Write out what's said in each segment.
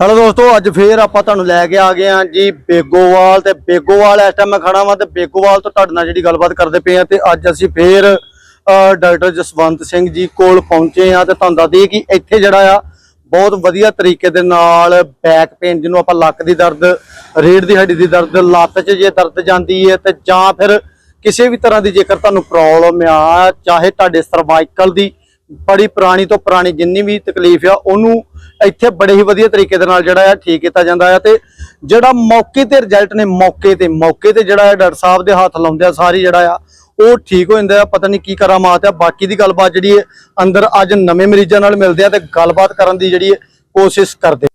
Hello ਦੋਸਤੋ, ਅੱਜ ਫੇਰ ਆਪਾਂ ਤੁਹਾਨੂੰ ਲੈ ਕੇ ਆ ਗਏ ਹਾਂ ਜੀ ਬੇਗੋਵਾਲ ਤੇ ਬੇਗੋਵਾਲ ਇਸ ਟਾਈਮ ਮੈਂ ਖੜਾ ਵਾਂ ਤੇ ਬੇਗੋਵਾਲ ਤੋਂ ਤੁਹਾਡੇ ਨਾਲ ਜਿਹੜੀ ਗੱਲਬਾਤ ਕਰਦੇ ਪਏ ਆ ਤੇ ਅੱਜ ਅਸੀਂ ਫੇਰ ਡਾਕਟਰ ਜਸਵੰਤ ਸਿੰਘ ਜੀ ਕੋਲ ਪਹੁੰਚੇ ਆ ਤੇ ਤੁਹਾਨੂੰ ਦੱਸ ਦਈਏ ਕਿ ਇੱਥੇ ਜਿਹੜਾ ਆ, ਬਹੁਤ ਵਧੀਆ ਤਰੀਕੇ ਦੇ ਨਾਲ ਬੈਕ ਪੇਨ ਜਿਹਨੂੰ ਆਪਾਂ ਲੱਕ ਦੀ ਦਰਦ, ਰੀੜ ਦੀ ਹੱਡੀ ਦੀ ਦਰਦ, ਲੱਤ 'ਚ ਜੇ ਦਰਦ ਜਾਂਦੀ ਹੈ ਤੇ ਜਾਂ ਫਿਰ ਕਿਸੇ ਵੀ ਤਰ੍ਹਾਂ ਦੀ ਜੇਕਰ ਤੁਹਾਨੂੰ ਪ੍ਰੋਬਲਮ ਆ, ਚਾਹੇ ਤੁਹਾਡੇ ਸਰਵਾਈਕਲ ਦੀ ਬੜੀ ਪੁਰਾਣੀ ਤੋਂ ਪੁਰਾਣੀ ਜਿੰਨੀ ਵੀ ਤਕਲੀਫ ਆ, ਉਹਨੂੰ ਇੱਥੇ ਬੜੇ ਹੀ ਵਧੀਆ ਤਰੀਕੇ ਦੇ ਨਾਲ ਜਿਹੜਾ ਆ ਠੀਕ ਕੀਤਾ ਜਾਂਦਾ ਆ ਤੇ ਜਿਹੜਾ ਮੌਕੇ ਤੇ ਰਿਜ਼ਲਟ ਨੇ, ਮੌਕੇ ਤੇ ਮੌਕੇ ਤੇ ਜਿਹੜਾ ਆ ਡਾਕਟਰ ਸਾਹਿਬ ਦੇ ਹੱਥ ਲਾਉਂਦੇ ਆ ਸਾਰੀ ਜਿਹੜਾ ਆ, ਉਹ ਠੀਕ ਹੋ ਜਾਂਦਾ ਆ, ਪਤਾ ਨਹੀਂ ਕੀ ਕਰਾਮਾਤ ਆ, ਬਾਕੀ ਦੀ ਗੱਲਬਾਤ ਜਿਹੜੀ ਹੈ ਅੰਦਰ ਅੱਜ ਨਵੇਂ ਮਰੀਜ਼ਾਂ ਨਾਲ ਮਿਲਦੇ ਆ ਤੇ ਗੱਲਬਾਤ ਕਰਨ ਦੀ ਜਿਹੜੀ ਹੈ ਕੋਸ਼ਿਸ਼ ਕਰਦੇ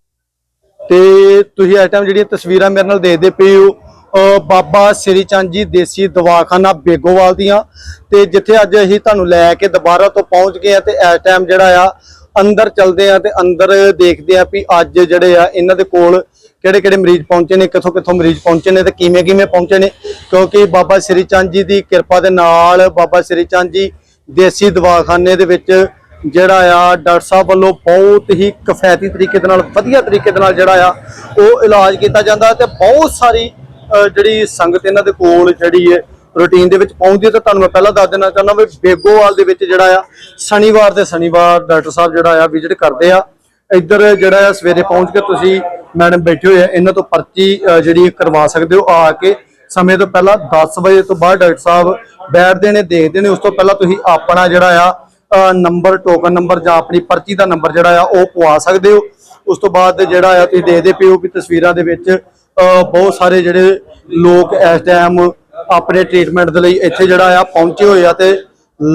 ਤੇ ਤੁਸੀਂ ਇਸ ਟਾਈਮ ਜਿਹੜੀਆਂ ਤਸਵੀਰਾਂ ਮੇਰੇ ਨਾਲ ਦੇਖਦੇ ਪਏ ਹੋ ਬਾਬਾ ਸ੍ਰੀ ਚੰਦ ਜੀ ਦੇਸੀ ਦਵਾਖਾਨਾ ਬੇਗੋਵਾਲ ਦੀਆਂ ਤੇ ਜਿੱਥੇ ਅੱਜ ਅਸੀਂ ਤੁਹਾਨੂੰ ਲੈ ਕੇ ਦੁਬਾਰਾ ਤੋਂ ਪਹੁੰਚ ਗਏ ਆ ਤੇ ਇਸ ਟਾਈਮ ਜਿਹੜਾ ਆ, ਅੰਦਰ ਚਲਦੇ ਆ ਤੇ ਅੰਦਰ ਦੇਖਦੇ ਆ ਵੀ ਅੱਜ ਜਿਹੜੇ ਆ, ਇਹਨਾਂ ਦੇ ਕੋਲ ਕਿਹੜੇ ਕਿਹੜੇ ਮਰੀਜ਼ ਪਹੁੰਚੇ ਨੇ ਕਿੱਥੋਂ ਕਿੱਥੋਂ ਮਰੀਜ਼ ਪਹੁੰਚੇ ਨੇ ਤੇ ਕਿਵੇਂ ਕਿਵੇਂ ਪਹੁੰਚੇ ਨੇ, ਕਿਉਂਕਿ ਬਾਬਾ ਸ੍ਰੀ ਚੰਦ ਜੀ ਦੀ ਕਿਰਪਾ ਦੇ ਨਾਲ ਬਾਬਾ ਸ੍ਰੀ ਚੰਦ ਜੀ ਦੇਸੀ ਦਵਾਖਾਨੇ ਦੇ ਵਿੱਚ ਜਿਹੜਾ ਆ, ਡਾਕਟਰ ਸਾਹਿਬ ਵੱਲੋਂ ਬਹੁਤ ਹੀ ਕਿਫਾਇਤੀ ਤਰੀਕੇ ਦੇ ਨਾਲ, ਵਧੀਆ ਤਰੀਕੇ ਦੇ ਨਾਲ ਜਿਹੜਾ ਆ, ਉਹ ਇਲਾਜ ਕੀਤਾ ਜਾਂਦਾ ਤੇ ਬਹੁਤ ਸਾਰੀ ਜਿਹੜੀ ਸੰਗਤ ਇਹਨਾਂ ਦੇ ਕੋਲ ਜਿਹੜੀ ਹੈ ਰੂਟੀਨ ਦੇ ਵਿੱਚ ਪਹੁੰਚਦੀ ਹੈ, ਤਾਂ ਤੁਹਾਨੂੰ ਮੈਂ ਪਹਿਲਾਂ ਦੱਸ ਦੇਣਾ ਚਾਹੁੰਦਾ ਵੀ ਬੇਗੋਵਾਲ ਦੇ ਵਿੱਚ ਜਿਹੜਾ ਆ, ਸ਼ਨੀਵਾਰ ਦੇ ਸ਼ਨੀਵਾਰ ਡਾਕਟਰ ਸਾਹਿਬ ਜਿਹੜਾ ਆ ਵਿਜ਼ਿਟ ਕਰਦੇ ਆ। ਇੱਧਰ ਜਿਹੜਾ ਆ, ਸਵੇਰੇ ਪਹੁੰਚ ਕੇ ਤੁਸੀਂ ਮੈਡਮ ਬੈਠੇ ਹੋਏ ਆ, ਇਹਨਾਂ ਤੋਂ ਪਰਚੀ ਜਿਹੜੀ ਕਰਵਾ ਸਕਦੇ ਹੋ, ਆ ਕੇ ਸਮੇਂ ਤੋਂ ਪਹਿਲਾਂ 10 ਵਜੇ ਤੋਂ ਬਾਅਦ ਡਾਕਟਰ ਸਾਹਿਬ ਬੈਠਦੇ ਨੇ, ਦੇਖਦੇ ਨੇ, ਉਸ ਤੋਂ ਪਹਿਲਾਂ ਤੁਸੀਂ ਆਪਣਾ ਜਿਹੜਾ ਆ ਨੰਬਰ ਟੋਕਨ ਨੰਬਰ ਜਾਂ ਆਪਣੀ ਪਰਚੀ ਦਾ ਨੰਬਰ ਜਿਹੜਾ ਆ, ਉਹ ਪਵਾ ਸਕਦੇ ਹੋ। ਉਸ ਤੋਂ ਬਾਅਦ ਜਿਹੜਾ ਆ, ਤੁਸੀਂ ਦੇਖਦੇ ਪਿਓ ਵੀ ਤਸਵੀਰਾਂ ਦੇ ਵਿੱਚ ਬਹੁਤ ਸਾਰੇ ਜਿਹੜੇ ਲੋਕ ਇਸ ਟਾਈਮ ਆਪਣੇ ਟ੍ਰੀਟਮੈਂਟ ਦੇ ਲਈ ਇੱਥੇ ਜਿਹੜਾ ਆ, ਪਹੁੰਚੇ ਹੋਏ ਆ ਤੇ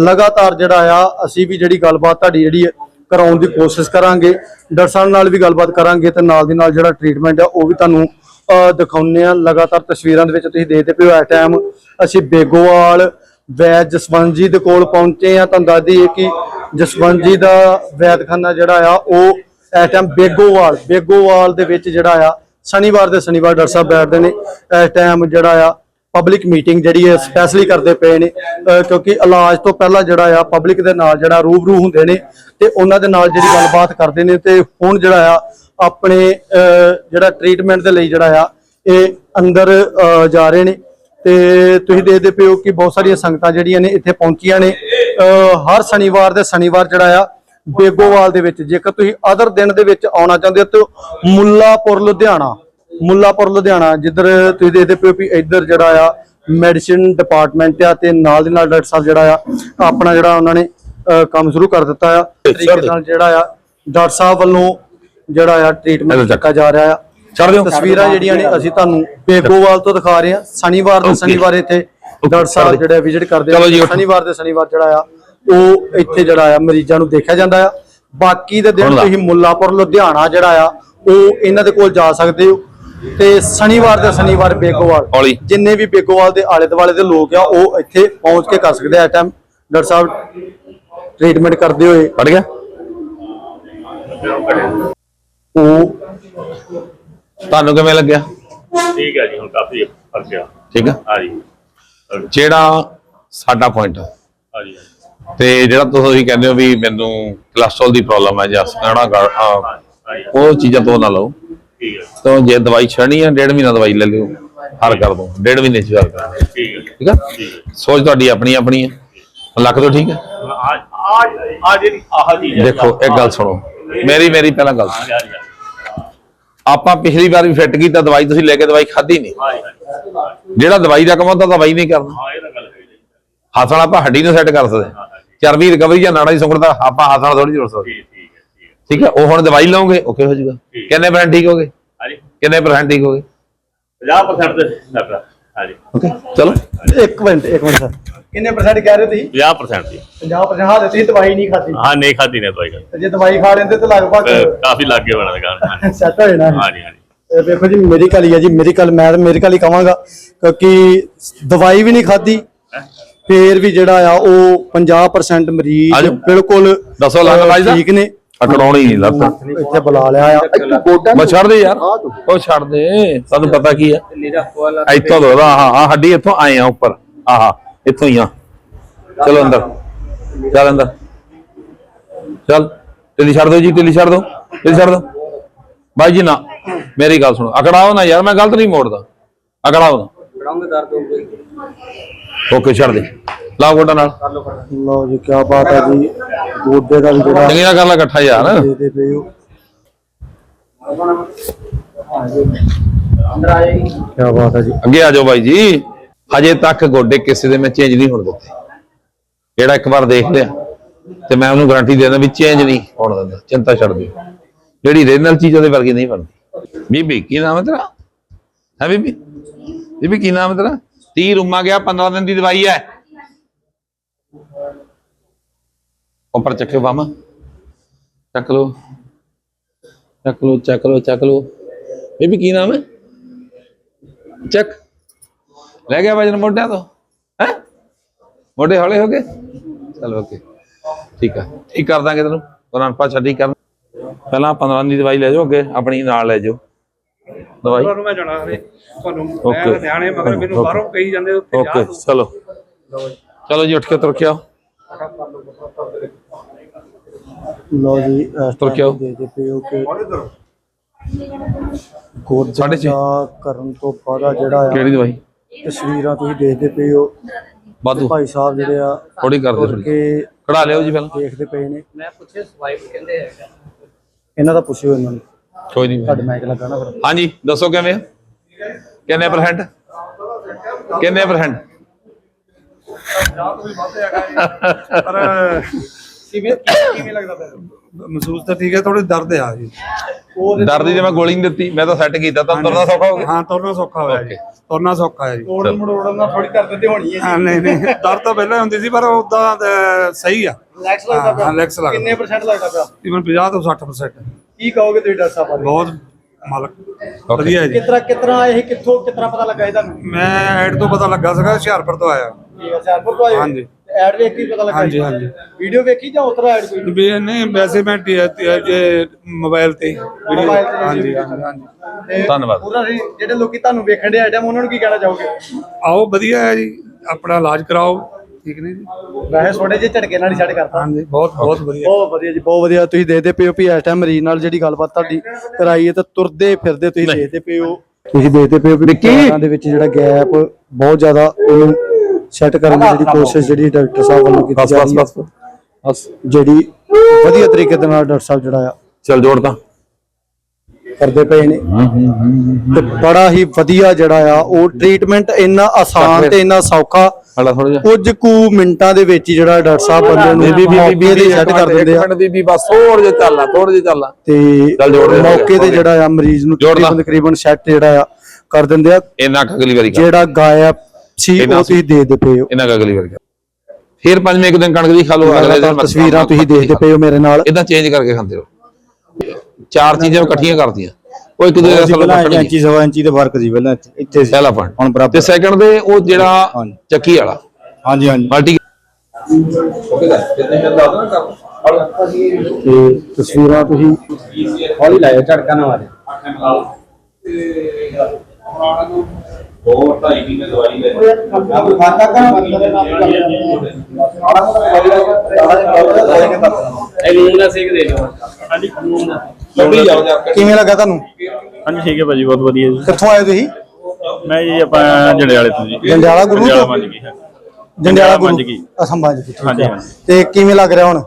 ਲਗਾਤਾਰ ਜਿਹੜਾ ਆ, ਅਸੀਂ ਵੀ ਜਿਹੜੀ ਗੱਲਬਾਤ ਤੁਹਾਡੀ ਜਿਹੜੀ ਕਰਾਉਣ ਦੀ ਕੋਸ਼ਿਸ਼ ਕਰਾਂਗੇ, ਡਾਕਟਰ ਸਾਹਿਬ ਨਾਲ ਵੀ ਗੱਲਬਾਤ ਕਰਾਂਗੇ ਤੇ ਨਾਲ ਦੀ ਨਾਲ ਜਿਹੜਾ ਟ੍ਰੀਟਮੈਂਟ ਆ, ਉਹ ਵੀ ਤੁਹਾਨੂੰ, ਅਹ, ਦਿਖਾਉਂਦੇ ਆ। ਲਗਾਤਾਰ ਤਸਵੀਰਾਂ ਦੇ ਵਿੱਚ ਤੁਸੀਂ ਦੇਖਦੇ ਪਿਓ ਇਸ ਟਾਈਮ ਅਸੀਂ ਬੇਗੋਵਾਲ ਵੈਦ ਜਸਵੰਤ ਜੀ ਦੇ ਕੋਲ ਪਹੁੰਚੇ ਆ। ਤੁਹਾਨੂੰ ਦੱਸ ਦਈਏ ਕਿ ਜਸਵੰਤ ਜੀ ਦਾ ਵੈਦਖਾਨਾ ਜਿਹੜਾ ਆ, ਉਹ ਇਸ ਟਾਈਮ ਬੇਗੋਵਾਲ ਬੇਗੋਵਾਲ ਦੇ ਵਿੱਚ ਜਿਹੜਾ ਆ ਸ਼ਨੀਵਾਰ ਦੇ ਸ਼ਨੀਵਾਰ ਡਾਕਟਰ ਸਾਹਿਬ ਬੈਠਦੇ ਨੇ। ਇਸ ਟਾਈਮ ਜਿਹੜਾ ਆ ਪਬਲਿਕ ਮੀਟਿੰਗ ਜਿਹੜੀ ਹੈ ਸਪੈਸ਼ਲੀ ਕਰਦੇ ਪਏ ਨੇ। ਕਿਉਂਕਿ ਇਲਾਜ ਤੋਂ ਪਹਿਲਾਂ ਜਿਹੜਾ ਆ ਪਬਲਿਕ ਦੇ ਨਾਲ ਜਿਹੜਾ ਰੂਬਰੂ ਹੁੰਦੇ ਨੇ ਤੇ ਉਹਨਾਂ ਦੇ ਨਾਲ ਜਿਹੜੀ ਗੱਲਬਾਤ ਕਰਦੇ ਨੇ ਤੇ ਹੁਣ ਜਿਹੜਾ ਆ, ਆਪਣੇ ਜਿਹੜਾ ਟ੍ਰੀਟਮੈਂਟ ਦੇ ਲਈ ਜਿਹੜਾ ਆ, ਇਹ ਅੰਦਰ ਜਾ ਰਹੇ ਨੇ। ਤੇ ਤੁਸੀਂ ਦੇਖਦੇ ਪਿਓ ਕਿ ਬਹੁਤ ਸਾਰੀਆਂ ਸੰਗਤਾਂ ਜਿਹੜੀਆਂ ਨੇ ਇੱਥੇ ਪਹੁੰਚੀਆਂ ਨੇ। ਹਰ ਸ਼ਨੀਵਾਰ ਦੇ ਸ਼ਨੀਵਾਰ ਜਿਹੜਾ ਆ ਬੇਗੋਵਾਲ ਦੇ ਵਿੱਚ ਜੇਕਰ ਤੁਸੀਂ ਅਦਰ ਦਿਨ ਦੇ ਵਿੱਚ ਆਉਣਾ ਚਾਹੁੰਦੇ ਹੋ ਤਾਂ ਮੁੱਲਾਪੁਰ ਲੁਧਿਆਣਾ ਮੁੱਲਾਪੁਰ ਲੁਧਿਆਣਾ ਜਿੱਧਰ ਤੁਸੀਂ ਦੇਖਦੇ ਪਿਓ ਵੀ ਇੱਧਰ ਜਿਹੜਾ ਆ ਮੈਡੀਸਿਨ ਡਿਪਾਰਟਮੈਂਟ ਆ ਤੇ ਨਾਲ ਦੀ ਨਾਲ ਡਾਕਟਰ ਸਾਹਿਬ ਜਿਹੜਾ ਆ ਆਪਣਾ ਜਿਹੜਾ ਉਹਨਾਂ ਨੇ ਕੰਮ ਸ਼ੁਰੂ ਕਰ ਦਿੱਤਾ ਆ। ਤਰੀਕੇ ਨਾਲ ਜਿਹੜਾ ਆ ਡਾਕਟਰ ਸਾਹਿਬ ਵੱਲੋਂ ਜਿਹੜਾ ਆ ਟ੍ਰੀਟਮੈਂਟ ਕੀਤਾ ਜਾ ਰਿਹਾ ਆ। ਛੱਡ ਦਿਓ ਤਸਵੀਰਾਂ ਜਿਹੜੀਆਂ ਨੇ ਅਸੀਂ ਤੁਹਾਨੂੰ ਬੇਗੋਵਾਲ ਤੋਂ ਦਿਖਾ ਰਹੇ ਹਾਂ। ਸ਼ਨੀਵਾਰ ਦੇ. ਸ਼ਨੀਵਾਰ ਇੱਥੇ ਡਾਕਟਰ ਸਾਹਿਬ। ਜਿਹੜੇ ਵਿਜ਼ਿਟ ਕਰਦੇ ਆ। ਸ਼ਨੀਵਾਰ ਦੇ ਸ਼ਨੀਵਾਰ ਜਿਹੜਾ ਆ ਉਹ ਇੱਥੇ ਜਿਹੜਾ ਆ ਮਰੀਜ਼ਾਂ ਨੂੰ ਦੇਖਿਆ ਜਾਂਦਾ ਆ। ਬਾਕੀ ਦੇ ਦਿਨ। ਤੁਸੀਂ ਮੁੱਲਾਪੁਰ ਲੁਧਿਆਣਾ ਜਿਹੜਾ ਆ ਉਹ ਇਹਨਾਂ ਦੇ ਕੋਲ ਜਾ ਸਕਦੇ ਹੋ। ਤੇ ਸ਼ਨੀਵਾਰ ਦੇ ਸ਼ਨੀਵਾਰ ਬੇਗੋਵਾਲ। ਜਿੰਨੇ ਵੀ ਬੇਗੋਵਾਲ ਦੇ ਆਲੇ ਦੁਆਲੇ ਦੇ ਲੋਕ ਆ ਉਹ ਇੱਥੇ ਪਹੁੰਚ ਕੇ ਕਰ ਸਕਦੇ ਆ ਟਾਈਮ ਡਾਕਟਰ ਸਾਹਿਬ ਟ੍ਰੀਟਮੈਂਟ ਕਰਦੇ ਹੋਏ। ਪੜ ਗਿਆ? ਉਹ ਤੁਹਾਨੂੰ ਕਿਵੇਂ ਲੱਗਿਆ? ਠੀਕ ਹੈ ਜੀ ਹੁਣ ਕਾਫੀ ਫ਼ਰਕ ਆ। ਠੀਕ ਆ? ਹਾਂ ਜੀ ਜਿਹੜਾ ਸਾਡਾ ਪੁਆਇੰਟ ਹਾਂ ਜੀ ਤੇ ਜਿਹੜਾ ਤੁਸੀਂ ਕਹਿੰਦੇ ਹੋ ਵੀ ਮੈਨੂੰ ਕੋਲੇਸਟ੍ਰੋਲ ਦੀ ਪ੍ਰੋਬਲਮ ਹੈ ਜਾਂ ਸਕਾਣਾ ਉਹ ਚੀਜ਼ਾਂ ਤੋਂ ਨਾ ਲਓ। ਠੀਕ ਹੈ। ਤਾਂ ਜੇ ਦਵਾਈ ਛੜਨੀ ਹੈ ਡੇਢ ਮਹੀਨਾ ਦਵਾਈ ਲੈ ਲਿਓ ਹਰ ਕਰ ਦੋ ਡੇਢ ਮਹੀਨੇ ਚ ਹਰ ਕਰ। ਠੀਕ ਹੈ। ਠੀਕ ਹੈ ਸੋਚ ਤੁਹਾਡੀ ਆਪਣੀ ਆਪਣੀ ਹੈ। ਲੱਖ ਤੋਂ ਠੀਕ ਹੈ? ਆ ਆ ਆ ਜਿਹੜੀ ਆਹ ਚੀਜ਼ ਹੈ। ਦੇਖੋ ਇੱਕ ਗੱਲ ਸੁਣੋ। ਮੇਰੀ ਮੇਰੀ ਪਹਿਲਾਂ ਗੱਲ ਆਪਾਂ ਪਿਛਲੀ ਵਾਰ ਵੀ ਫਿੱਟ ਕੀਤਾ ਦਵਾਈ ਤੁਸੀਂ ਲੈ ਕੇ ਦਵਾਈ ਖਾਧੀ ਨਹੀਂ। ਜਿਹੜਾ ਦਵਾਈ ਦਾ ਕੰਮ ਹੁੰਦਾ ਦਵਾਈ ਨਹੀਂ ਕਰਨਾ। ਹਾਂ ਇਹ ਤਾਂ ਗੱਲ ਹੈ ਜੀ। ਹੱਥ ਨਾਲ ਆਪਾਂ ਹੱਡੀ ਨੂੰ ਸੈੱਟ ਕਰ ਸਕਦੇ। ਚਰਬੀ ਰਿਕਵਰੀ ਜਾਂ ਨਾੜਾ ਦੀ ਸੁੰਗੜਦਾ ਆਪਾਂ ਹੱਥ ਨਾਲ ਥੋੜੀ ਜੋੜ ਸਕਦੇ ਠੀਕ ਠੀਕ ਹੈ ਠੀਕ ਹੈ। ਠੀਕ ਹੈ? ਉਹ ਹੁਣ ਦਵਾਈ ਲਓਗੇ ਓਕੇ ਹੋ ਜਾਊਗਾ। ਕਿੰਨੇ ਪਰਸੈਂਟ ਠੀਕ ਹੋਗੇ? ਹਾਂ ਜੀ ਕਿੰਨੇ ਪਰਸੈਂਟ ਠੀਕ ਹੋਗੇ? 50% ਦੇ ਡਾਕਟਰ ਹਾਂ ਜੀ ਓਕੇ ਚਲੋ। ਇੱਕ ਮਿੰਟ ਇੱਕ ਮਿੰਟ ਸਰ ਕਿੰਨੇ ਪਰਸੈਂਟ ਕਹਿ ਰਹੇ ਤੁਸੀਂ? 50% ਦੀ 50% ਹਾਂ ਤੁਸੀਂ ਦਵਾਈ ਨਹੀਂ ਖਾਦੀ ਹਾਂ ਨਹੀਂ ਖਾਦੀ ਨੇ ਦਵਾਈ। ਤੇ ਜੇ ਦਵਾਈ ਖਾ ਲੈਂਦੇ ਤਾਂ ਲਗਭਗ ਕਾਫੀ ਲੱਗ ਗਿਆ ਬਣਾ ਲਗਾ ਸੈੱਟ ਹੋ ਜਾਣਾ ਹਾਂ ਜੀ ਹਾਂ ਜੀ ਇਹ ਵੇਖੋ ਜੀ ਮੇਰੀ ਕਾਲੀ ਹੈ ਜੀ ਮੇਰੀ ਕਾਲ ਮੈਂ ਤਾਂ ਮੇਰੀ ਕਾਲੀ ਕਵਾਂਗਾ ਕਿਉਂਕਿ ਦਵਾਈ ਵੀ ਨਹੀਂ ਖਾਦੀ ਫੇਰ ਵੀ ਜਿਹੜਾ ਆ ਉਹ 50% ਮਰੀਜ਼। ਬਿਲਕੁਲ ਦੱਸੋ ਲੱਗ ਬਾਈ ਦਾ। ਠੀਕ ਨੇ। ਅਕੜਾਉਣੀ ਨਹੀਂ ਲੱਤ ਇੱਥੇ ਬੁਲਾ ਲਿਆ ਆ। ਮੈਂ ਛੱਡ ਦੇ ਯਾਰ। ਉਹ ਛੱਡ ਦੇ। ਸਾਨੂੰ ਪਤਾ ਕੀ ਹੈ ਇੱਥੋਂ ਦੋਦਾ ਹਾਂ ਹਾਂ ਹੱਡੀ ਇੱਥੋਂ ਆਏ ਆ ਉੱਪਰ। ਆਹਾ ਇੱਥੋਂ ਹੀ ਆ। ਚਲੋ ਅੰਦਰ। ਚੱਲ ਅੰਦਰ। ਚੱਲ। ਟਿੱਲੀ ਛੱਡ ਦਿਓ ਜੀ ਟਿੱਲੀ ਛੱਡ ਦਿਓ। ਟਿੱਲੀ ਛੱਡ ਦਿਓ। ਬਾਈ ਜੀ ਨਾ ਮੇਰੀ ਗੱਲ ਸੁਣੋ। ਅਕੜਾਓ ਨਾ ਯਾਰ ਮੈਂ ਗਲਤ ਨਹੀਂ ਮੋੜਦਾ। ਅਕੜਾਓ ਨਾ। ਕਰਾਉਂਗੇ ਦਰਦ ਹੋਊਗੀ ਓਕੇ ਛੱਡ ਦੇ। ਲਾਓ ਗੋਡਾ ਨਾਲ। ਲਓ ਜੀ ਕੀ ਬਾਤ ਹੈ ਜੀ। ਗੋਡੇ ਦਾ ਵੀ ਜਿਹੜਾ ਚੰਗੀ ਨਾਲ ਕਰ ਲੈ ਇਕੱਠਾ ਯਾਰ। ਦੇ ਦੇ ਪਏ ਹੋ ਅੰਦਰ ਆ ਜਾਈ ਕੀ ਬਾਤ ਹੈ ਜੀ। ਅੱਗੇ ਆ ਜਾਓ ਬਾਈ ਜੀ। ਹਜੇ ਤੱਕ ਗੋਡੇ ਕਿਸੇ ਦੇ ਮੈਂ ਚੇਂਜ ਨਹੀਂ ਹੋਣ ਦਿੱਤੇ। ਜਿਹੜਾ ਇੱਕ ਵਾਰ ਦੇਖ ਲਿਆ ਤੇ ਮੈਂ ਉਹਨੂੰ ਗਾਰੰਟੀ ਦੇ ਦਿੰਦਾ ਵੀ ਚੇਂਜ ਨਹੀਂ ਹੋਣ ਦਿੰਦਾ। ਚਿੰਤਾ ਛੱਡ ਦਿਓ। ਜਿਹੜੀ ਰੀਜਨਲ ਚੀਜ਼ ਉਹਦੇ ਵਰਗੀ ਨਹੀਂ ਬਣਦੀ। ਬੀਬੀ ਕੀ ਨਾਮ ਹੈ ਤੇਰਾ? ਹੈ ਬੀਬੀ? ਬੀਬੀ ਕੀ ਨਾਮ ਹੈ ਤੇਰਾ? 30 ਰੁਮਾ ਗਿਆ 15 ਦਿਨ ਦੀ ਦਵਾਈ ਹੈ। ਉੱਪਰ ਚੱਕਿਓ ਬਾਮਾ। ਚੱਕ ਲੋ ਚੱਕ ਲੋ ਚੱਕ ਲੋ ਚੱਕ ਲੋ ਬੀਬੀ, ਕੀ ਨਾਮ ਹੈ? ਚੱਕ। ਲੈ ਗਿਆ ਵਜਨ ਮੋਢਿਆਂ ਤੋਂ। ਹੈ? ਮੋਢੇ ਹੌਲੇ ਹੋ ਗਏ? ਚਲੋ, ਓਕੇ। ਠੀਕ ਆ। ਠੀਕ ਕਰ ਦਾਂਗੇ ਤੈਨੂੰ। ਕੁਰਾਨ ਪਾਸ਼ਾ ਠੀਕ ਕਰ ਪਹਿਲਾਂ 15 ਦੀ ਦਵਾਈ ਲੈ ਜਾਓ, ਅੱਗੇ ਆਪਣੀ ਨਾਲ ਲੈ ਜਾਓ। ਦਵਾਈ ਤੁਹਾਨੂੰ ਮੈਂ ਜਾਣਾ ਹਰੇ ਤੁਹਾਨੂੰ Okay. ਮੈਂ ਨਿਆਣੇ ਮਗਰ ਮੈਨੂੰ Okay. ਬਾਹਰੋਂ ਕਹੀ ਜਾਂਦੇ ਉੱਥੇ ਜਾ ਓਕੇ ਚਲੋ। ਚਲੋ ਜੀ ਉੱਠ ਕੇ ਤੁਰ ਕੇ ਆਓ। ਲਓ ਜੀ ਤੁਰ ਕੇ ਆਓ। ਦੇ ਦੇ ਹੋ ਕਿ ਸਾਢੇ ਛੇ। ਦਾ ਕਰਨ ਤੋਂ ਬਾਅਦ ਜਿਹੜਾ ਆ ਕਿਹੜੀ ਦਵਾਈ? ਤਸਵੀਰਾਂ ਤੁਸੀਂ ਦੇਖਦੇ ਪਏ ਹੋ। ਵਾਧੂ। ਭਾਈ ਸਾਹਿਬ ਜਿਹੜੇ ਆ ਥੋੜੀ ਕਰ ਦੇ ਤੁਰ ਥੋੜੀ ਕੇ ਕਢਾ ਲਿਓ ਜੀ ਪਹਿਲਾਂ। ਦੇਖਦੇ ਪਏ ਨੇ। ਮੈਂ ਪੁੱਛਿਆ ਸਵਾਈਪ ਕਹਿੰਦੇ ਹੈਗਾ। ਇਹਨਾਂ ਦਾ ਪੁੱਛਿਓ ਇਹਨਾਂ ਨੂੰ। ਕੋਈ ਨਹੀਂ ਤੁਹਾਡੇ ਮਾਈਕ ਲੱਗਾ ਨਾ ਫਿਰ। ਹਾਂਜੀ ਦੱਸੋ ਕਿਵੇਂ ਆ? ਕਿੰਨੇ ਪਰਸੈਂਟ ਕਿੰਨੇ ਪਰਸੈਂਟ ਪਰ ਕਿਵੇਂ ਕਿਵੇਂ ਲੱਗਦਾ ਪਿਆ? ਮਹਿਸੂਸ ਤਾਂ ਠੀਕ ਹੈ ਥੋੜੀ ਦਰਦ ਆ ਜੀ। ਦਰਦ ਜੇ ਮੈਂ ਗੋਲੀ ਨਹੀਂ ਦਿੱਤੀ ਮੈਂ ਤਾਂ ਸੈੱਟ ਕੀਤਾ ਤਾਂ ਤੁਰਨਾ ਸੌਖਾ ਹੋ ਗਿਆ? ਹਾਂ ਤੁਰਨਾ ਸੌਖਾ ਹੋਇਆ ਜੀ। ਤੁਰਨਾ ਸੌਖਾ ਹੈ ਜੀ। ਤੋੜਨ ਮੜੋੜਨ ਨਾਲ ਥੋੜੀ ਦਰਦ ਤੇ ਹੋਣੀ ਹੈ ਹਾਂ ਨਹੀਂ ਨਹੀਂ ਦਰਦ ਤਾਂ ਪਹਿਲਾਂ ਹੀ ਹੁੰਦੀ ਸੀ ਪਰ ਉਦਾਂ ਸਹੀ ਆ। ਰਿਲੈਕਸ ਲੱਗਦਾ ਕਿੰਨੇ ਪਰਸੈਂਟ ਲੱਗਦਾ ਪਿਆ? ਤਕਰੀਬਨ 50 ਤੋਂ 60% ਕੀ ਕਹੋਗੇ ਤੁਸੀਂ ਡਾਕਟਰ ਸਾਹਿਬ ਬਾਰੇ? ਬਹੁਤ ਮਾਲਕ। ਵਧੀਆ ਜੀ। ਕਿਤਰਾ ਕਿਤਰਾ ਇਹ ਕਿੱਥੋਂ ਕਿਤਰਾ ਪਤਾ ਲੱਗਾ ਇਹ ਤੁਹਾਨੂੰ ਮੈਂ ਐਡ ਤੋਂ ਪਤਾ ਲੱਗਾ ਸੀਗਾ ਹੁਸ਼ਿਆਰਪੁਰ ਤੋਂ ਆਇਆ। ਠੀਕ ਹੈ ਸਿਆਰਪੁਰ ਤੋਂ ਆਏ ਹਾਂਜੀ। ਐਡ ਵੇਖ ਕੇ ਪਤਾ ਲੱਗਾ ਹਾਂਜੀ, ਹਾਂਜੀ। ਵੀਡੀਓ ਵੇਖੀ ਜਾਂ ਉਤਰਾ ਐਡ ਕੋਈ? ਵੀ ਨਹੀਂ ਵੈਸੇ ਮੈਂ ਜੇ ਮੋਬਾਈਲ ਤੇ ਵੀਡੀਓ ਹਾਂਜੀ ਹਾਂਜੀ ਧੰਨਵਾਦ। ਪੂਰਾ ਜੀ ਜਿਹੜੇ ਲੋਕੀ ਤੁਹਾਨੂੰ ਵੇਖਣ ਦੇ ਆਈਟਮ ਉਹਨਾਂ ਨੂੰ ਕੀ ਕਹਿਣਾ ਚਾਹੋਗੇ? ਆਓ ਵਧੀਆ ਹੈ ਜੀ। ਆਪਣਾ ਇਲਾਜ ਕਰਾਓ। ਠੀਕ ਨਹੀਂ ਜੀ? ਵੈਸੇ ਛੋਟੇ ਜਿਹੇ ਝਟਕੇ ਨਾਲ ਹੀ ਛੱਡ ਕਰਤਾ। ਹਾਂਜੀ ਬਹੁਤ ਬਹੁਤ ਵਧੀਆ। ਬਹੁਤ ਵਧੀਆ ਜੀ ਬਹੁਤ ਵਧੀਆ। ਤੁਸੀਂ ਦੇਖਦੇ ਪਏ ਹੋ ਵੀ ਇਸ ਟਾਈਮ ਮਰੀਜ਼ ਨਾਲ ਜਿਹੜੀ ਗੱਲਬਾਤ ਤੁਹਾਡੀ ਕਰਾਈ ਹੈ ਤਾਂ ਤੁਰਦੇ ਫਿਰਦੇ ਤੁਸੀਂ ਦੇਖਦੇ ਪਏ ਹੋ। ਤੁਸੀਂ ਦੇਖਦੇ ਪਏ ਹੋ ਵੀ ਪੈਰਾਂ ਦੇ ਵਿੱਚ ਜਿਹੜਾ ਗੈਪ ਬਹੁਤ ਜ਼ਿਆਦਾ ਉਹਨੂੰ ਸੈੱਟ ਕਰਨ ਦੀ ਜਿਹੜੀ ਕੋਸ਼ਿਸ਼ ਜਿਹੜੀ ਡਾਕਟਰ ਸਾਹਿਬ ਵੱਲੋਂ ਕੀਤੀ ਜਾ ਬਸ ਰਹੀ ਹੈ। ਬਸ ਬਸ। ਜਿਹੜੀ ਵਧੀਆ ਤਰੀਕੇ ਦੇ ਨਾਲ ਡਾਕਟਰ ਸਾਹਿਬ ਜਿਹੜਾ ਆ। ਚਲ ਜੋੜ ਤਾਂ। ਕਰਦੇ ਪਏ ਨੇ। ਤੇ ਬੜਾ ਹੀ ਵਧੀਆ ਜਿਹੜਾ ਆ ਉਹ ਟ੍ਰੀਟਮੈਂਟ ਇੰਨਾ ਆਸਾਨ ਤੇ ਇੰਨਾ ਸੌਖਾ ਹਲਾ ਥੋੜਾ ਜਿਹਾ। ਕੁਝ ਕੁ ਮਿੰਟਾਂ ਦੇ ਵਿੱਚ ਹੀ ਜਿਹੜਾ ਡਾਕਟਰ ਸਾਹਿਬ ਬੰਦੇ ਨੂੰ ਮੌਕੇ ਤੇ ਸੈੱਟ ਕਰ ਦਿੰਦੇ ਆ। ਮਿੰਟ ਬੀਬੀ ਬਸ ਥੋੜਾ ਜਿਹਾ ਚੱਲ ਆ ਥੋੜਾ ਜਿਹਾ ਚੱਲ ਆ ਤੇ ਦੇ, ਮੌਕੇ ਤੇ ਦੇ। ਜਿਹੜਾ ਆ ਮਰੀਜ਼ ਨੂੰ। ਤਕਰੀਬਨ ਤਕਰੀਬਨ ਸੈੱਟ ਜਿਹੜਾ ਆ ਕਰ ਦਿੰਦੇ ਆ। ਇੰਨਾ ਕੁ ਅਗਲੀ ਵਾਰੀ ਜਿਹੜਾ ਗਾਇਬ ਸੀ ਉਹ ਤੁਸੀਂ ਦੇ ਦੇ ਪਏ ਹੋ। ਇੰਨਾ ਕੁ ਅਗਲੀ ਵਾਰੀ ਫਿਰ ਪੰਜਵੇਂ ਇੱਕ ਦਿਨ ਕਣਕ ਦੀ ਖਾ ਲਓ ਅਗਲੇ ਦਿਨ ਤਸਵੀਰਾਂ ਤੁਸੀਂ ਦੇਖਦੇ ਪਏ ਹੋ ਮੇਰੇ ਨਾਲ। ਇਦਾਂ ਚੇਂਜ ਕਰਕੇ ਖਾਂਦੇ ਰਹੋ। ਚਾਰ ਚੀਜ਼ਾਂ ਇਕੱਠੀਆਂ ਕਰਦੀਆਂ ਉਹ ਇੱਕ ਦੂਜੇ ਦਾ ਅਸਲ ਪੱਕਣਗੀਆਂ ਇੰਚੀ ਸਵਾ ਇੰਚੀ ਦੇ ਫ਼ਰਕ ਸੀ ਪਹਿਲਾਂ ਇੱਥੇ- ਇੱਥੇ ਸੀ। ਪਹਿਲਾ ਪੁਆਇੰਟ ਹੁਣ ਬਰਾਬਰ। ਤੇ ਸੈਕੰਡ ਦੇ ਉਹ ਜਿਹੜਾ ਹਾਂਜੀ। ਚੱਕੀ ਵਾਲਾ। ਹਾਂਜੀ ਹਾਂਜੀ। ਮਲਟੀ ਤੇ ਤਸਵੀਰਾਂ ਤੁਸੀਂ ਹੌਲੀ ਲਾਇਓ ਝਟਕਾ ਨਾ ਮਾਰੇ ਇਹ ਨੂਨ ਦਾ ਸੇਕ ਦੇ ਲਓ ਹਾਂਜੀ ਨੂਨ ਦਾ। ਕਿਵੇਂ ਲੱਗਾ? ਤੁਹਾਨੂੰ? ਹਾਂਜੀ ਠੀਕ ਹੈ ਭਾਜੀ ਬਹੁਤ ਵਧੀਆ ਜੀ। ਕਿੱਥੋਂ ਆਏ ਤੁਸੀਂ? ਮੈਂ ਜੀ ਆਪਾਂ ਜੜੇ ਵਾਲੇ ਤੋਂ ਜੀ। ਜੰਡਿਆਲਾ ਗੁਰੂ ਜੰਡਿਆਲਾ ਤੋਂ? ਮੰਜ ਗਈ ਹੈ। ਜੰਡਿਆਲਾ ਗੁਰੂ ਗਈ। ਅਸਮ ਬਾਜ ਠੀਕ ਹਾਂਜੀ, ਹੈ। ਹਾਂਜੀ। ਤੇ ਕਿਵੇਂ ਲੱਗ ਰਿਹਾ ਹੁਣ?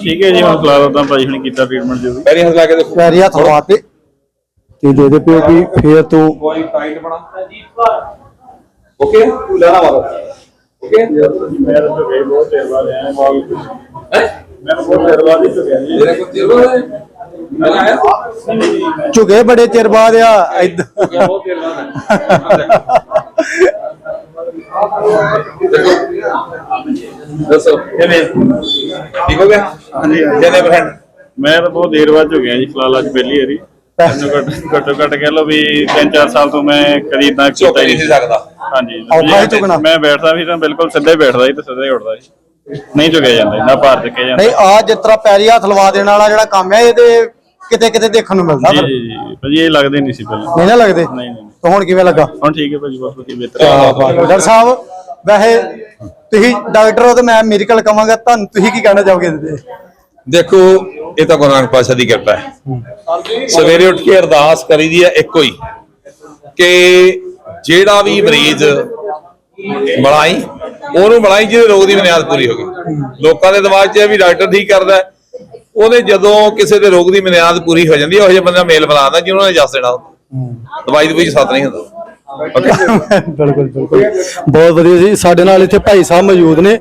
ਠੀਕ ਹੈ ਜੀ ਹੁਣ ਫਿਲਹਾਲ ਉਦਾਂ ਭਾਜੀ ਹੁਣ ਕੀਤਾ ਟ੍ਰੀਟਮੈਂਟ ਜੋ ਵੀ। ਪੈਰੀ ਹੱਥ ਲਾ ਕੇ ਦੇਖੋ। ਪੈਰੀ ਹੱਥ ਲਵਾ ਤੇ ਤੇ ਦੇ ਦੇ ਪਿਓ ਵੀ ਫੇਰ ਤੋਂ ਕੋਈ ਟਾਈਟ ਬਣਾ। ਓਕੇ ਤੂੰ ਲੈਣਾ ਮਾਰੋ। ਓਕੇ ਮੈਂ ਤਾਂ ਗਏ ਬਹੁਤ ਦੇਰ ਬਾਅਦ ਆਇਆ ਹੈ? ਮੈਂ ਬਹੁਤ ਦੇਰ ਬਾਅਦ ਹੀ ਜੀ। ਤੇਰੇ ਕੋਲ ਤੇਰੇ ਕੋਲ ਝੁਕੇ ਬੜੇ ਚਿਰ ਬਾਅਦ ਆ ਏਦਾਂ ਬਹੁਤ ਦੇਰ ਬਾਅਦ ਦੱਸੋ ਕਿਵੇਂ? ਠੀਕ ਹੋ ਗਿਆ? ਹਾਂਜੀ ਕਿੰਨੇ ਪਰਸੈਂਟ ਮੈਂ ਤਾਂ ਬਹੁਤ ਦੇਰ ਬਾਅਦ ਚੁੱਕਿਆ ਜੀ ਫਿਲਹਾਲ ਅੱਜ ਪਹਿਲੀ ਵਾਰੀ। ਘੱਟ- ਘੱਟੋ ਕਹਿ ਲਓ ਵੀ 3-4 ਸਾਲ ਤੋਂ ਮੈਂ ਕਦੀ ਇਦਾਂ ਕੀਤਾ ਹੀ ਨਹੀਂ ਸੀ ਸਕਦਾ। ਹਾਂਜੀ। ਹੀ। ਮੈਂ ਬੈਠਦਾ ਵੀ ਤਾਂ ਬਿਲਕੁਲ ਸਿੱਧਾ ਹੀ ਬੈਠਦਾ ਸੀ ਤੇ ਸਿੱਧਾ ਹੀ ਉੱਠਦਾ ਸੀ ਨਹੀਂ ਝੁਕਿਆ ਜਾਂਦਾ ਇੰਨਾ ਭਾਰ ਚੱਕਿਆ ਜਾਂਦਾ। ਨਹੀਂ ਆ ਜਿਸ ਤਰ੍ਹਾਂ ਪੈਰੀ ਹੱਥ ਲਵਾ ਦੇਣ ਵਾਲਾ ਜਿਹੜਾ ਕੰਮ ਹੈ ਇਹਦੇ ਕਿਤੇ ਕਿਤੇ ਦੇਖਣ ਨੂੰ ਮਿਲਦਾ ਜੀ ਫਿਰ। ਜੀ ਜੀ ਭਾਜੀ ਇਹ ਲੱਗਦੇ ਨਹੀਂ ਸੀ ਪਹਿਲਾਂ। ਨਹੀਂ ਨਾ ਲੱਗਦੇ? ਨਹੀਂ ਨਹੀਂ ਤਾਂ ਹੁਣ ਕਿਵੇਂ ਲੱਗਾ? ਹੁਣ ਠੀਕ ਹੈ ਭਾਜੀ ਬਹੁਤ ਵਧੀਆ ਬਿਹਤਰ ਡਾਕਟਰ ਸਾਹਿਬ ਵੈਸੇ ਤੁਸੀਂ ਡਾਕਟਰ ਹੋ ਤੇ ਮੈਂ ਮੈਡੀਕਲ ਕਵਾਂਗਾ ਤੁਹਾਨੂੰ ਤੁਸੀਂ ਕੀ ਕਹਿਣਾ ਚਾਹੋਗੇ ਇਹਦੇ ਤੇ? ਦੇਖੋ ਇਹ ਤਾਂ ਗੁਰੂ ਨਾਨਕ ਪਾਤਸ਼ਾਹ ਦੀ ਕਿਰਪਾ ਹੈ। ਸਵੇਰੇ ਉੱਠ ਕੇ ਅਰਦਾਸ ਕਰੀਦੀ ਹੈ ਇੱਕੋ ਹੀ ਕਿ ਜਿਹੜਾ ਵੀ ਮਰੀਜ਼ ਮਲਾਈ ਉਹਨੂੰ ਮਲਾਈ ਜਿਹਦੇ ਰੋਗ ਦੀ ਬੁਨਿਆਦ ਪੂਰੀ ਹੋ ਗਈ। ਲੋਕਾਂ ਦੇ ਦਿਮਾਗ 'ਚ ਇਹ ਵੀ ਡਾਕਟਰ ਠੀਕ ਕਰਦਾ ਹੈ। ਉਹਨੇ ਜਦੋਂ ਕਿਸੇ ਦੇ ਰੋਗ ਦੀ ਬੁਨਿਆਦ ਪੂਰੀ ਹੋ ਜਾਂਦੀ ਹੈ ਉਹ ਜਿਹੇ ਬੰਦਾ ਮੇਲ ਬੁਲਾਉਂਦਾ ਜਿਹਨੂੰ ਉਹਨੇ ਜਸ ਦੇਣਾ ਹੁੰਦਾ। ਦਵਾਈ ਦੇ ਵਿੱਚ ਸੱਤ ਨਹੀਂ ਹੁੰਦਾ। ਬਿਲਕੁਲ ਬਿਲਕੁਲ। ਬਹੁਤ ਵਧੀਆ ਜੀ। ਸਾਡੇ ਨਾਲ ਇੱਥੇ ਭਾਈ ਸਾਹਿਬ ਮੌਜੂਦ ਨੇ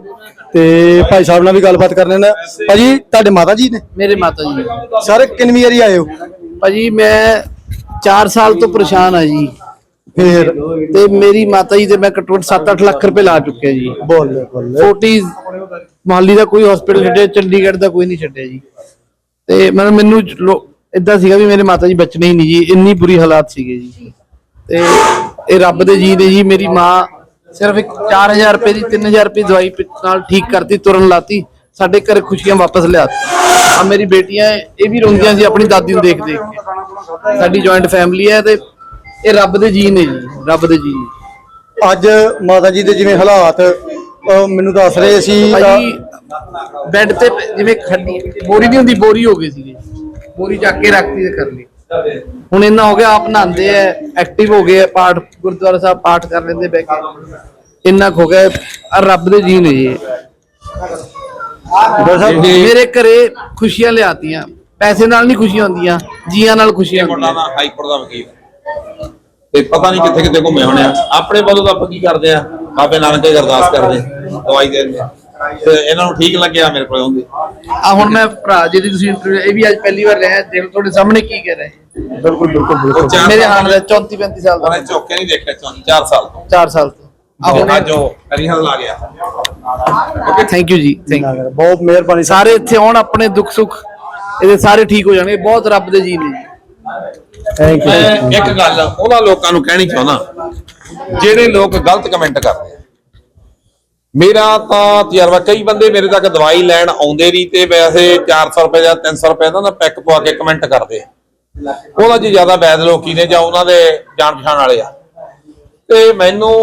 ਤੇ ਭਾਈ ਸਾਹਿਬ ਨਾਲ ਵੀ ਗੱਲਬਾਤ ਕਰਨੇ ਨੇ ਭਾਜੀ ਤੁਹਾਡੇ ਮਾਤਾ ਜੀ ਨੇ? ਮੇਰੇ ਮਾਤਾ ਜੀ ਸਾਰੇ ਕਿੰਨੀ ਵਾਰੀ ਆਏ ਹੋ? ਭਾਜੀ ਮੈਂ 4 ਸਾਲ ਤੋਂ ਪਰੇਸ਼ਾਨ ਆ ਜੀ। ਫੇਰ? ਤੇ ਮੇਰੀ ਮਾਤਾ ਜੀ ਤੇ ਮੈਂ ਘੱਟੋ ਘੱਟ 7-8 ਲੱਖ ਰੁਪਏ ਲਾ ਚੁੱਕਿਆ ਜੀ। ਬੋਲੇ ਬੋਲੇ। ਮੋਹਾਲੀ ਦਾ ਕੋਈ ਹਸਪੀਟਲ ਛੱਡਿਆ ਚੰਡੀਗੜ੍ਹ ਦਾ ਕੋਈ ਨਹੀਂ ਛੱਡਿਆ ਜੀ। ਤੇ ਮਤਲਬ ਮੈਨੂੰ ਇਦਾਂ ਸੀਗਾ ਵੀ ਮੇਰੇ ਮਾਤਾ ਜੀ ਬਚਣੇ ਹੀ ਨਹੀਂ ਜੀ ਇੰਨੀ ਬੁਰੀ ਹਾਲਾਤ ਸੀਗੇ ਜੀ। ਤੇ ਇਹ ਰੱਬ ਦੇ ਜੀ ਨੇ ਜੀ ਮੇਰੀ ਮਾਂ ਸਿਰਫ ਇੱਕ 4000 ਰੁਪਏ ਦੀ 3000 ਰੁਪਏ ਦਵਾਈ ਨਾਲ ਠੀਕ ਕਰਤੀ ਤੁਰਨ ਲਾਤੀ ਸਾਡੇ ਘਰ ਖੁਸ਼ੀਆਂ ਵਾਪਸ ਲਿਆਤੀ ਆ ਮੇਰੀ ਬੇਟੀਆਂ ਇਹ ਵੀ ਰੋਂਦੀਆਂ ਸੀ ਆਪਣੀ ਦਾਦੀ ਨੂੰ ਦੇਖ ਦੇਖ ਕੇ। ਸਾਡੀ ਜੁਆਇੰਟ ਫੈਮਿਲੀ ਹੈ ਤੇ ਇਹ ਰੱਬ ਦੇ ਜੀ ਨੇ ਜੀ ਰੱਬ ਦੇ ਜੀ ਅੱਜ ਮਾਤਾ ਜੀ ਦੇ ਜਿਵੇਂ ਹਾਲਾਤ ਅਹ ਮੈਨੂੰ ਦੱਸ ਰਹੇ ਸੀ ਬੈੱਡ ਤੇ ਜਿਵੇਂ ਖੱਡੀ ਬੋਰੀ ਨਹੀਂ ਹੁੰਦੀ ਬੋਰੀ ਹੋ ਗਈ ਸੀਗੀ। ਬੋਰੀ ਚੱਕ ਕੇ ਰੱਖਤੀ ਤੇ ਕਰ ਲਈ ਹੁਣ ਇੰਨਾ ਹੋ ਗਿਆ ਆਪ ਨਹਾਉਂਦੇ ਐ ਐਕਟਿਵ ਹੋ ਗਏ ਐ ਪਾਠ ਗੁਰਦੁਆਰਾ ਸਾਹਿਬ ਪਾਠ ਕਰ ਲੈਂਦੇ ਬੈ ਕੇ। ਇੰਨਾ ਕੁ ਹੋ ਗਿਆ ਆ ਰੱਬ ਦੇ ਜੀ ਨੇ ਜੀ ਸਾਹਿਬ ਮੇਰੇ ਘਰੇ ਖੁਸ਼ੀਆਂ ਲਿਆਤੀਆਂ। ਪੈਸੇ ਨਾਲ ਨਹੀਂ ਖੁਸ਼ੀਆਂ ਹੁੰਦੀਆਂ ਜੀਆਂ ਨਾਲ ਖੁਸ਼ੀਆਂ ਹੁੰਦੀਆਂ। ਨਾ ਹਾਈ ਕੋਰਟ ਦਾ ਵਕੀਲ। ਹੈ। ਤੇ ਪਤਾ ਨਹੀਂ ਕਿੱਥੇ ਕਿੱਥੇ ਘੁੰਮੇ ਹੋਣੇ ਆ ਆਪਣੇ ਵੱਲੋਂ ਤਾਂ ਆਪਾਂ ਕੀ ਕਰਦੇ ਆ? ਬਾਬੇ ਨਾਨਕ ਦੀ ਅਰਦਾਸ ਕਰਦੇ ਦਵਾਈ ਦੇ ਦਿੰਦੇ। ਆ। ਤੇ ਇਹਨਾਂ ਨੂੰ ਠੀਕ ਲੱਗਿਆ ਮੇਰੇ ਕੋਲ ਆਉਂਦੇ। ਆ ਹੁਣ ਮੈਂ ਭਰਾ ਜੀ ਦੀ ਤੁਸੀਂ interview- ਇਹ ਵੀ ਅੱਜ ਪਹਿਲੀ ਵਾਰ ਲਿਆ ਦੇਖ ਲਓ ਤੁਹਾਡੇ ਸਾਹਮਣੇ ਕੀ ਕਹਿ ਰਹੇ ਬਿਲਕੁਲ ਬਿਲਕੁਲ ਮੇਰੇ ਹਾਲ ਦਾ 34 35 ਸਾਲ ਦਾ। ਉਹਨੇ ਝੋਕੇ ਨਹੀਂ ਦੇਖਿਆ 4 ਸਾਲ ਤੋਂ। 4 ਸਾਲ ਤੋਂ। ਆ ਤੇ ਹੁਣ ਅੱਜ ਉਹ ਕਰੀਹਲ ਲਾ ਗਿਆ। ਥੈਂਕ ਯੂ ਜੀ ਥੈਂਕ ਯੂ ਬਹੁਤ ਮਿਹਰਬਾਨੀ। ਸਰ ਇੱਥੇ ਆਉਣ ਆਪਣੇ ਦੁੱਖ ਸੁੱਖ ਇਹਦੇ ਸਾਰੇ ਠੀਕ ਹੋ ਜਾਣਗੇ ਬਹੁਤ ਰੱਬ ਦੇ ਜੀ ਨੇ ਥੈਂਕ ਯੂ ਮੈਂ ਇੱਕ ਗੱਲ ਉਹਨਾਂ ਲੋਕਾਂ ਨੂੰ ਕਹਿਣੀ ਚਾਹੁੰਦਾ। ਜਿਹੜੇ ਲੋਕ ਗਲਤ ਕਮੈਂਟ ਕਰਦੇ ਆ। ਮੇਰਾ ਤਾਂ ਤਜਰਬਾ, ਕਈ ਬੰਦੇ ਮੇਰੇ ਤੱਕ ਦਵਾਈ ਲੈਣ ਆਉਂਦੇ ਨਹੀਂ ਤੇ ਵੈਸੇ 400 ਰੁਪਏ ਜਾਂ 300 ਰੁਪਏ ਦਾ ਨਾ ਪੈਕ ਪਵਾ ਕੇ ਕਮੈਂਟ ਕਰਦੇ ਆ। ਉਹਦਾ ਜੀ ਜ਼ਿਆਦਾ ਵੈਦ ਲੋਕੀ ਨੇ ਜਾਂ ਉਹਨਾਂ ਦੇ ਜਾਣ ਪਛਾਣ ਵਾਲੇ ਆ। ਤੇ ਮੈਨੂੰ,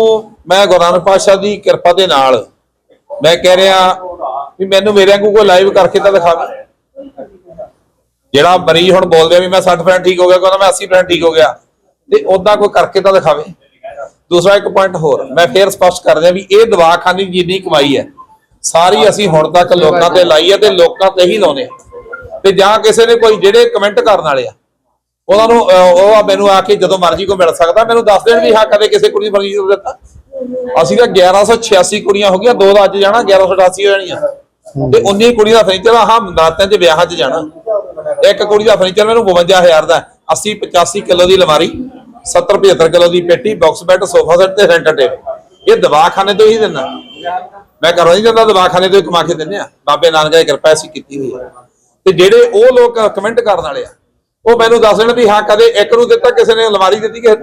ਮੈਂ ਗੁਰੂ ਨਾਨਕ ਪਾਤਸ਼ਾਹ ਦੀ ਕਿਰਪਾ ਦੇ ਨਾਲ ਮੈਂ ਕਹਿ ਰਿਹਾ ਵੀ ਮੈਨੂੰ ਮੇਰੇ ਵਾਂਗੂ ਕੋਈ ਲਾਈਵ ਕਰਕੇ ਤਾਂ ਦਿਖਾਵੇ। ਜਿਹੜਾ ਮਰੀਜ਼ ਹੁਣ ਬੋਲਦੇ ਆ ਵੀ ਮੈਂ 60% ਠੀਕ ਹੋ ਗਿਆ, ਕਹਿੰਦਾ ਮੈਂ 80% ਠੀਕ ਹੋ ਗਿਆ, ਤੇ ਉਦਾਂ ਕੋਈ ਕਰਕੇ ਤਾਂ ਦਿਖਾਵੇ। ਦੂਸਰਾ ਇੱਕ ਪੁਆਇੰਟ ਹੋਰ, ਮੈਂ ਫੇਰ ਸਪਸ਼ਟ ਕਰ ਦਿਆਂ ਵੀ ਇਹ ਦਵਾਖਾਨੇ ਦੀ ਜਿੰਨੀ ਕਮਾਈ ਹੈ, ਸਾਰੀ ਅਸੀਂ ਹੁਣ ਤੱਕ ਲੋਕਾਂ ਤੇ ਲਾਈ ਹੈ ਤੇ ਲੋਕਾਂ ਤੇ ਹੀ ਲਾਉਨੇ ਤੇ ਜਾਂ ਕਿਸੇ ਨੇ ਕੋਈ ਜਿਹੜੇ ਕਮੈਂਟ ਕਰਨ ਵਾਲੇ ਆ, ਉਹਨਾਂ ਨੂੰ ਉਹ ਆ ਮੈਨੂੰ ਆ ਕੇ ਜਦੋਂ ਮਰਜ਼ੀ ਕੋ ਮਿਲ ਸਕਦਾ, ਮੈਨੂੰ ਦੱਸ ਦੇਣ ਵੀ ਹਾਂ, ਕਦੇ ਕਿਸੇ ਕੁੜੀ ਨੂੰ ਫਰਨੀਚਰ ਦਿੱਤਾ। ਅਸੀਂ ਤਾਂ 1186 ਕੁੜੀਆਂ ਹੋ ਗਈਆਂ, ਦੋ ਦਾ ਅੱਜ ਜਾਣਾ 1188 ਹੋ ਜਾਣੀਆਂ। ਤੇ 19 ਕੁੜੀ ਦਾ ਫਰਨੀਚਰ ਆ, ਹਾਂ ਨਾਤਾਂ 'ਚ ਵਿਆਹਾਂ 'ਚ ਜਾਣਾ। ਇੱਕ ਕੁੜੀ ਦਾ ਫਰਨੀਚਰ ਮੈਨੂੰ 52000 ਦਾ 80 85 ਕਿਲੋ ਦੀ ਅਲਮਾਰੀ। 70 75 ਕਿਲੋ ਦੀ ਪੇਟੀ ਬਾਕਸ ਬੈੱਡ ਸੋਫਾ ਸੈੱਟ ਤੇ ਸੈਂਟਰ ਟੇਬਲ ਇਹ ਦਵਾਖਾਨੇ ਤੋਂ ਹੀ ਦਿੰਦਾ। ਮੈਂ ਘਰੋਂ ਨਹੀਂ ਦਿੰਦਾ ਦਵਾਖਾਨੇ ਤੋਂ ਕਮਾ ਕੇ ਦਿੰਦੇ ਆ ਬਾਬੇ ਨਾਨਕ ਦੀ ਕਿਰਪਾ ਅਸੀਂ ਕੀਤੀ ਹੋਈ ਤੇ ਜਿਹੜੇ ਉਹ ਲੋਕ ਕਮੈਂਟ ਕਰਨ ਵਾਲੇ ਆ ਉਹ ਮੈਨੂੰ ਦੱਸ ਦੇਣ ਵੀ ਹਾਂ ਕਦੇ ਇੱਕ ਨੂੰ ਦਿੱਤਾ ਕਿਸੇ ਨੇ ਅਲਮਾਰੀ ਦਿੱਤੀ ਕਿਸੇ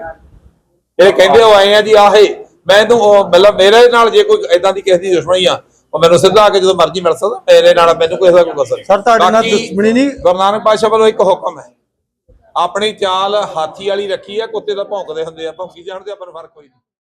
ਇਹ ਕਹਿੰਦੇ ਉਹ ਆਏ ਆ ਜੀ ਆਹੇ ਮੈਨੂੰ ਮਤਲਬ ਮੇਰੇ ਨਾਲ ਜੇ ਕੋਈ ਇਦਾਂ ਦੀ ਕਿਸੇ ਦੀ ਦੁਸ਼ਮਣੀ ਆ ਉਹ ਮੈਨੂੰ ਸਿੱਧਾ ਆ ਕੇ ਜਦੋਂ ਮਰਜ਼ੀ ਮਿਲ ਸਕਦਾ ਮੇਰੇ ਨਾਲ ਮੈਨੂੰ ਕੋਈ ਐਸਾ ਕੋਈ ਨਹੀਂ। ਸਰ, ਤੁਹਾਡੇ ਨਾਲ ਦੁਸ਼ਮਣੀ ਨਹੀਂ? ਗੁਰੂ ਨਾਨਕ ਪਾਤਸ਼ਾਹ ਵੱਲੋਂ ਇੱਕ ਹੁਕਮ ਹੈ। ਆਪਣੀ ਚਾਲ ਹਾਥੀ ਵਾਲੀ ਰੱਖੀ ਹੈ ਕੁੱਤੇ ਤਾਂ ਭੌਂਕਦੇ ਹੁੰਦੇ ਆ ਭੌਂਕੀ ਜਾਣਦੇ ਆਪਾਂ ਨੂੰ ਫ਼ਰਕ ਕੋਈ ਨਹੀਂ।